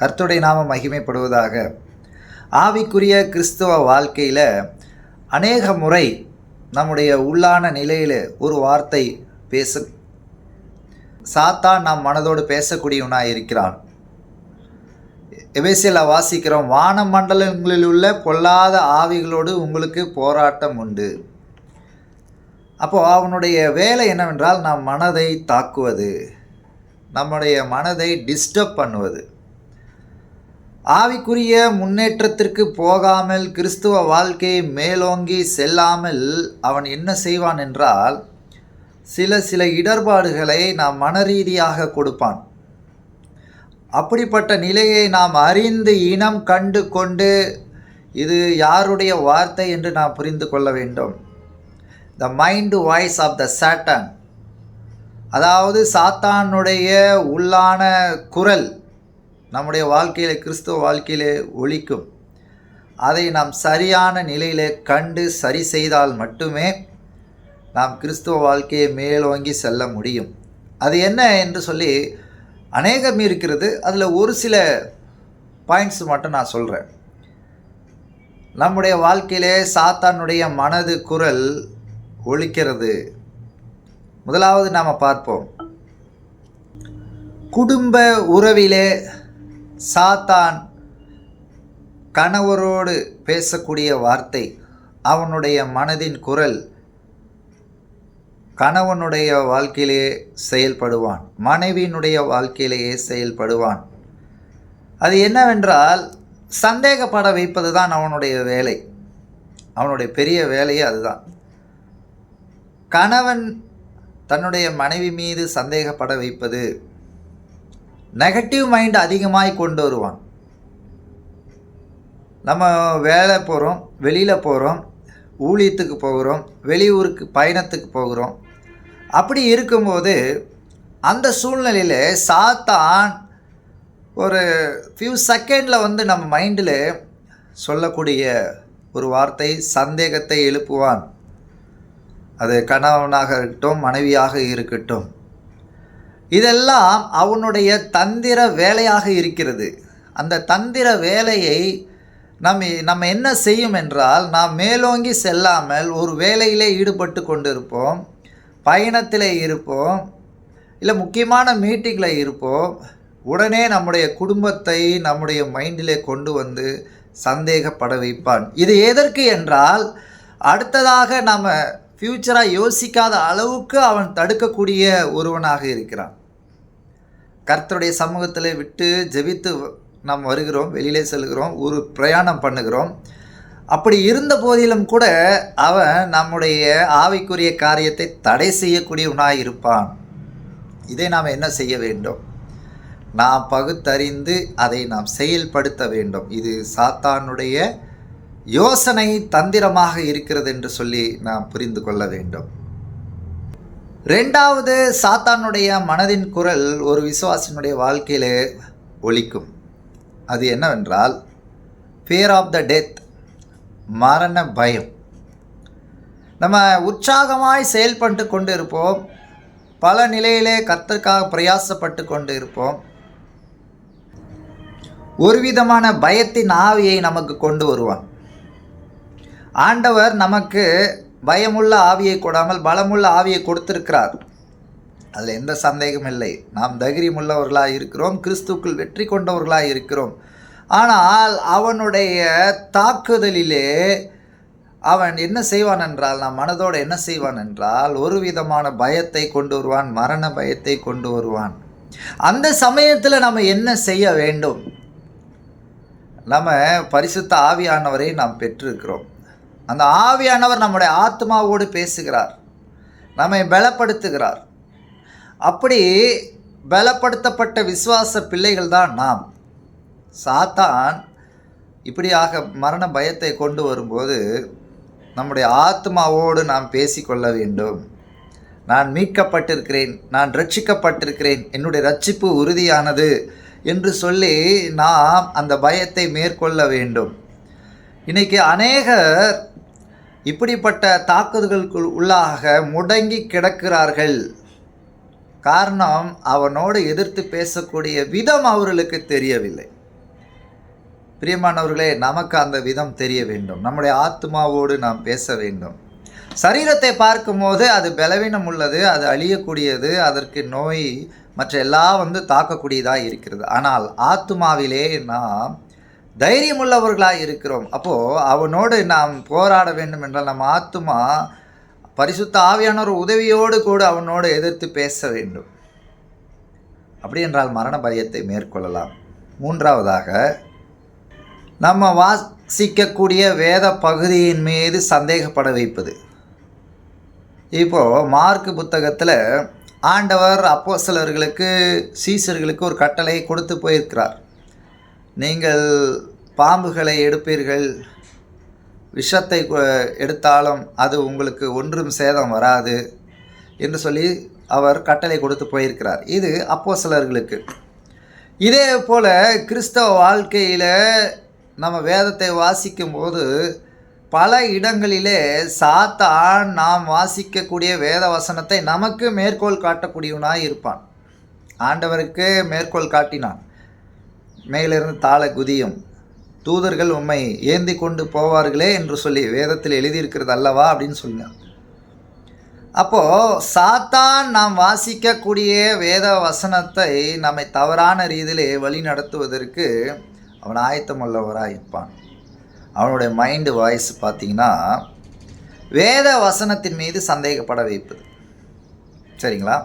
கர்த்துடைய நாம மகிமைப்படுவதாக. ஆவிக்குரிய கிறிஸ்துவ வாழ்க்கையில் அநேக முறை நம்முடைய உள்ளான நிலையில் ஒரு வார்த்தை பேச சாத்தான் நாம் மனதோடு பேசக்கூடியவனாக இருக்கிறான். எபேசியில் வாசிக்கிறோம் வான மண்டலங்களில் உள்ள பொல்லாத ஆவிகளோடு உங்களுக்கு போராட்டம் உண்டு. அப்போது அவனுடைய வேலை என்னவென்றால் நம் மனதை தாக்குவது நம்முடைய மனதை டிஸ்டர்ப் பண்ணுவது. ஆவிக்குரிய முன்னேற்றத்திற்கு போகாமல் கிறிஸ்துவ வாழ்க்கையை மேலோங்கி செல்லாமல் அவன் என்ன செய்வான் என்றால் சில சில இடர்பாடுகளை நாம் மனரீதியாக கொடுப்பான். அப்படிப்பட்ட நிலையை நாம் அறிந்து இனம் கண்டு கொண்டு இது யாருடைய வார்த்தை என்று நாம் புரிந்து கொள்ள வேண்டும். The mind voice of the satan அதாவது சாத்தானுடைய உள்ளான குரல். நம்முடைய வாழ்க்கையிலே கிறிஸ்துவ வாழ்க்கையிலே ஒழிக்கும். அதை நாம் சரியான நிலையிலே கண்டு சரி செய்தால் மட்டுமே நாம் கிறிஸ்துவ வாழ்க்கையை மேலோங்கி செல்ல முடியும். அது என்ன என்று சொல்லி அநேகம் இருக்கிறது. அதில் ஒரு சில பாயிண்ட்ஸ் மட்டும் நான் சொல்கிறேன் நம்முடைய வாழ்க்கையிலே சாத்தானுடைய மனது குரல் ஒழிக்கிறது. முதலாவது நாம் பார்ப்போம். குடும்ப உறவிலே சாத்தான் கணவரோடு பேசக்கூடிய வார்த்தை அவனுடைய மனதின் குரல் கணவனுடைய வாழ்க்கையிலேயே செயல்படுவான் மனைவியினுடைய வாழ்க்கையிலேயே செயல்படுவான். அது என்னவென்றால் சந்தேகப்பட வைப்பது தான் அவனுடைய வேலை. அவனுடைய பெரிய வேலையே அதுதான். கணவன் தன்னுடைய மனைவி மீது சந்தேகப்பட வைப்பது நெகட்டிவ் மைண்ட் அதிகமாக கொண்டு வருவான். நம்ம வேலை போகிறோம் வெளியில் போகிறோம் ஊழியத்துக்கு போகிறோம் வெளியூருக்கு பயணத்துக்கு போகிறோம். அப்படி இருக்கும்போது அந்த சூழ்நிலையில் சாத்தான் ஒரு ஃபியூ செகண்டில் வந்து நம்ம மைண்டில் சொல்லக்கூடிய ஒரு வார்த்தை சந்தேகத்தை எழுப்புவான். அது கணவனாக இருக்கட்டும் மனைவியாக இருக்கட்டும். இதெல்லாம் அவனுடைய தந்திர வேலையாக இருக்கிறது. அந்த தந்திர வேலையை நம்ம நம்ம என்ன செய்யும் என்றால் நாம் மேலோங்கி செல்லாமல் ஒரு வேலையிலே ஈடுபட்டு கொண்டிருப்போம். பயணத்தில் இருப்போம். இல்லை முக்கியமான மீட்டிங்கில் இருப்போம். உடனே நம்முடைய குடும்பத்தை நம்முடைய மைண்டிலே கொண்டு வந்து சந்தேகப்பட வைப்பான். இது எதற்கு என்றால் அடுத்ததாக நம்ம ஃப்யூச்சராக யோசிக்காத அளவுக்கு அவன் தடுக்கக்கூடிய ஒருவனாக இருக்கிறான். கர்த்தருடைய சமூகத்தில் விட்டு ஜெபித்து நாம் வருகிறோம் வெளியிலே செல்கிறோம் ஒரு பிரயாணம் பண்ணுகிறோம். அப்படி இருந்த போதிலும் கூட அவன் நம்முடைய ஆவிக்குரிய காரியத்தை தடை செய்யக்கூடியவனாக இருப்பான். இதை நாம் என்ன செய்ய வேண்டும்? நாம் பகுத்தறிந்து அதை நாம் செயல்படுத்த வேண்டும். இது சாத்தானுடைய யோசனை தந்திரமாக இருக்கிறது என்று சொல்லி நாம் புரிந்து கொள்ள வேண்டும். ரெண்டாவது சாத்தானுடைய மனதின் குரல் ஒரு விசுவாசினுடைய வாழ்க்கையிலே ஒழிக்கும் அது என்னவென்றால் ஃபியர் ஆஃப் த டெத் மரண பயம். நம்ம உற்சாகமாய் செயல்பட்டு கொண்டு இருப்போம் பல நிலையிலே கர்த்தருக்காக பிரயாசப்பட்டு கொண்டு இருப்போம் ஒரு விதமான பயத்தின் ஆவியை நமக்கு கொண்டு வருவான். ஆண்டவர் நமக்கு பயமுள்ள ஆவியை கொடாமல் பலமுள்ள ஆவியை கொடுத்திருக்கிறார். அதில் எந்த சந்தேகம் இல்லை. நாம் தைரியமுள்ளவர்களாக இருக்கிறோம். கிறிஸ்துக்குள் வெற்றி கொண்டவர்களாக இருக்கிறோம். ஆனால் அவனுடைய தாக்குதலிலே அவன் என்ன செய்வான் என்றால் நம் மனதோடு என்ன செய்வான் என்றால் ஒரு விதமான பயத்தை கொண்டு வருவான் மரண பயத்தை கொண்டு வருவான். அந்த சமயத்தில் நம்ம என்ன செய்ய வேண்டும்? நம்ம பரிசுத்த ஆவியானவரை நாம் பெற்றிருக்கிறோம். அந்த ஆவியானவர் நம்முடைய ஆத்மாவோடு பேசுகிறார் நம்மை பலப்படுத்துகிறார். அப்படி பலப்படுத்தப்பட்ட விசுவாச பிள்ளைகள் தான் நாம். சாத்தான் இப்படியாக மரண பயத்தை கொண்டு வரும்போது நம்முடைய ஆத்மாவோடு நாம் பேசிக்கொள்ள வேண்டும். நான் மீட்கப்பட்டிருக்கிறேன் நான் ரட்சிக்கப்பட்டிருக்கிறேன் என்னுடைய ரட்சிப்பு உறுதியானது என்று சொல்லி நாம் அந்த பயத்தை மேற்கொள்ள வேண்டும். இன்றைக்கி அநேகர் இப்படிப்பட்ட தாக்குதல்களுக்குள் உள்ளாக முடங்கி கிடக்கிறார்கள். காரணம் அவனோடு எதிர்த்து பேசக்கூடிய விதம் அவர்களுக்கு தெரியவில்லை. பிரியமானவர்களே நமக்கு அந்த விதம் தெரிய வேண்டும். நம்முடைய ஆத்மாவோடு நாம் பேச வேண்டும். சரீரத்தை பார்க்கும்போது அது பலவீனம் உள்ளது அது அழியக்கூடியது அதற்கு நோய் மற்ற எல்லாம் வந்து தாக்கக்கூடியதாக இருக்கிறது. ஆனால் ஆத்மாவிலே நாம் தைரியமுள்ளவர்களாக இருக்கிறோம். அப்போது அவனோடு நாம் போராட வேண்டும் என்றால் நம்ம ஆத்துமா பரிசுத்த ஆவியானோர் உதவியோடு கூட அவனோடு எதிர்த்து பேச வேண்டும். அப்படி என்றால் மரண பயத்தை மேற்கொள்ளலாம். மூன்றாவதாக நம்ம வாசிக்கக்கூடிய வேத பகுதியின் மீது சந்தேகப்பட வைப்பது. இப்போ மார்க் புத்தகத்தில் ஆண்டவர் அப்போஸ்தலர்களுக்கு சீசர்களுக்கு ஒரு கட்டளை கொடுத்து போயிருக்கிறார். நீங்கள் பாம்புகளை எடுப்பீர்கள் விஷத்தை எடுத்தாலும் அது உங்களுக்கு ஒன்றும் சேதம் வராது என்று சொல்லி அவர் கட்டளை கொடுத்து போயிருக்கிறார். இது அப்போ சிலர்களுக்கு இதே போல் கிறிஸ்தவ வாழ்க்கையில் நம்ம வேதத்தை வாசிக்கும் போது பல இடங்களிலே சாத்தான் நாம் வாசிக்கக்கூடிய வேத வசனத்தை நமக்கு மேற்கோள் காட்டக்கூடியவனாய் இருப்பான். ஆண்டவருக்கு மேற்கோள் காட்டினான். மேலிருந்து தாழ குதியும். தூதர்கள் உம்மை ஏந்தி கொண்டு போவார்களே என்று சொல்லி வேதத்தில் எழுதியிருக்கிறது அல்லவா அப்படின்னு சொன்னான் அப்போது சாத்தான் நாம் வாசிக்கக்கூடிய வேத வசனத்தை நம்மை தவறான ரீதியிலே வழி நடத்துவதற்கு அவன் ஆயத்தமுள்ளவராக இருப்பான் அவனுடைய மைண்டு வாய்ஸ் பார்த்தீங்கன்னா வேத வசனத்தின் மீது சந்தேகப்பட வைப்பது. சரிங்களா?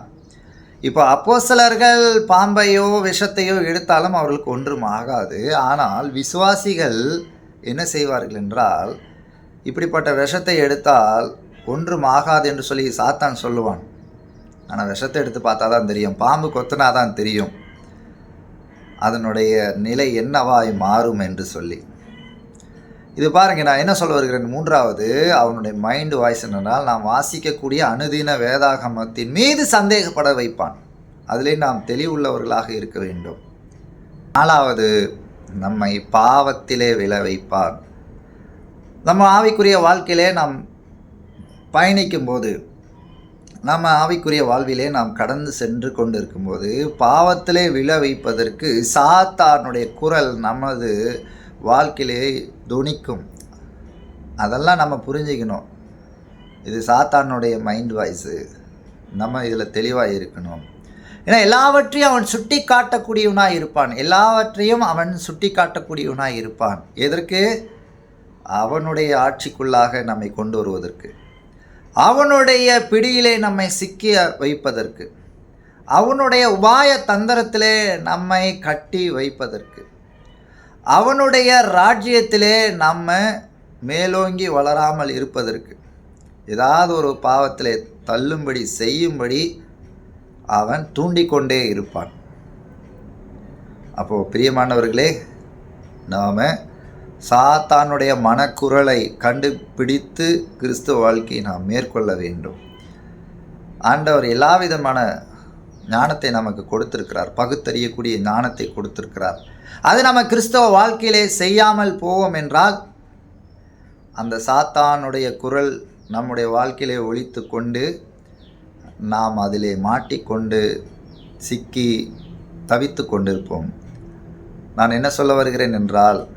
இப்போ அப்போசலர்கள் பாம்பையோ விஷத்தையோ எடுத்தாலும் அவர்களுக்கு ஒன்றும் ஆகாது. ஆனால் விசுவாசிகள் என்ன செய்வார்கள் என்றால் இப்படிப்பட்ட விஷத்தை எடுத்தால் ஒன்றும் ஆகாது என்று சொல்லி சாத்தான் சொல்லுவான். ஆனால் விஷத்தை எடுத்து பார்த்தா தான் தெரியும். பாம்பு கொத்தினா தான் தெரியும். அதனுடைய நிலை என்னவாய் மாறும் என்று சொல்லி. இது பாருங்க நான் என்ன சொல்ல வருகிறேன்? மூன்றாவது அவனுடைய மைண்டு வாய்ஸ் என்னென்னால் நாம் வாசிக்கக்கூடிய அனுதின வேதாகமத்தின் மீது சந்தேகப்பட வைப்பான். அதிலே நாம் தெளிவுள்ளவர்களாக இருக்க வேண்டும். நாலாவது நம்மை பாவத்திலே விழ வைப்பான். நம்ம ஆவிக்குரிய வாழ்க்கையிலே நாம் பயணிக்கும்போது நம்ம ஆவிக்குரிய வாழ்விலே நாம் கடந்து சென்று கொண்டு இருக்கும்போது பாவத்திலே விழ வைப்பதற்கு சாத்தானுடைய குரல் நமது வாழ்க்கையிலே துணிக்கும். அதெல்லாம் நம்ம புரிஞ்சுக்கணும். இது சாத்தானுடைய மைண்ட் வாய்ஸு நம்ம இதில் தெளிவாக இருக்கணும். ஏன்னா எல்லாவற்றையும் அவன் சுட்டி காட்டக்கூடியவனாக இருப்பான். எல்லாவற்றையும் அவன் சுட்டி காட்டக்கூடியவனாக இருப்பான். எதற்கு? அவனுடைய ஆட்சிக்குள்ளாக நம்மை கொண்டு வருவதற்கு. அவனுடைய பிடியிலே நம்மை சிக்கிய வைப்பதற்கு. அவனுடைய உபாய தந்திரத்திலே நம்மை கட்டி வைப்பதற்கு. அவனுடைய ராஜ்யத்திலே நம்ம மேலோங்கி வளராமல் இருப்பதற்கு. ஏதாவது ஒரு பாவத்திலே தள்ளும்படி செய்யும்படி அவன் தூண்டிக்கொண்டே இருப்பான். அப்போது பிரியமானவர்களே நாம் சாத்தானுடைய மனக்குரலை கண்டுபிடித்து கிறிஸ்துவ வாழ்க்கையை நாம் மேற்கொள்ள வேண்டும். ஆண்டவர் எல்லா விதமான ஞானத்தை நமக்கு கொடுத்திருக்கிறார். பகுத்தறியக்கூடிய ஞானத்தை கொடுத்திருக்கிறார். அது நம்ம கிறிஸ்தவ வாழ்க்கையிலே செய்யாமல் போவோம் என்றால் அந்த சாத்தானுடைய குரல் நம்முடைய வாழ்க்கையிலே ஒழித்து கொண்டு நாம் அதிலே மாட்டிக்கொண்டு சிக்கி தவித்து கொண்டிருப்போம். நான் என்ன சொல்ல வருகிறேன் என்றால்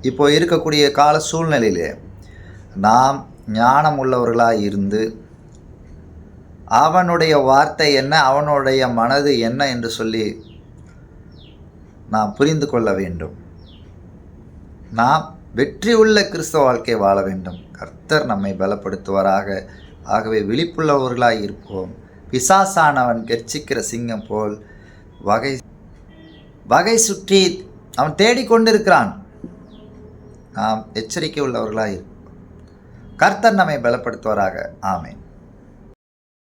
இப்போ இருக்கக்கூடிய கால சூழ்நிலையிலே நாம் ஞானம் உள்ளவர்களாக இருந்து அவனுடைய வார்த்தை என்ன அவனுடைய மனது என்ன என்று சொல்லி நாம் புரிந்து கொள்ள வேண்டும். நாம் வெற்றி உள்ள கிறிஸ்தவ வாழ்க்கை வாழ வேண்டும். கர்த்தர் நம்மை பலப்படுத்துவாராக. ஆகவே விழிப்புள்ளவர்களாய் இருப்போம். பிசாசானவன் கெர்ச்சிக்கிற சிங்கம் போல் வகை வகை சுற்றி அவன் தேடிக்கொண்டிருக்கிறான் நாம் எச்சரிக்கை உள்ளவர்களாக இருப்போம். கர்த்தர் நம்மை பலப்படுத்துவாராக. ஆமேன்.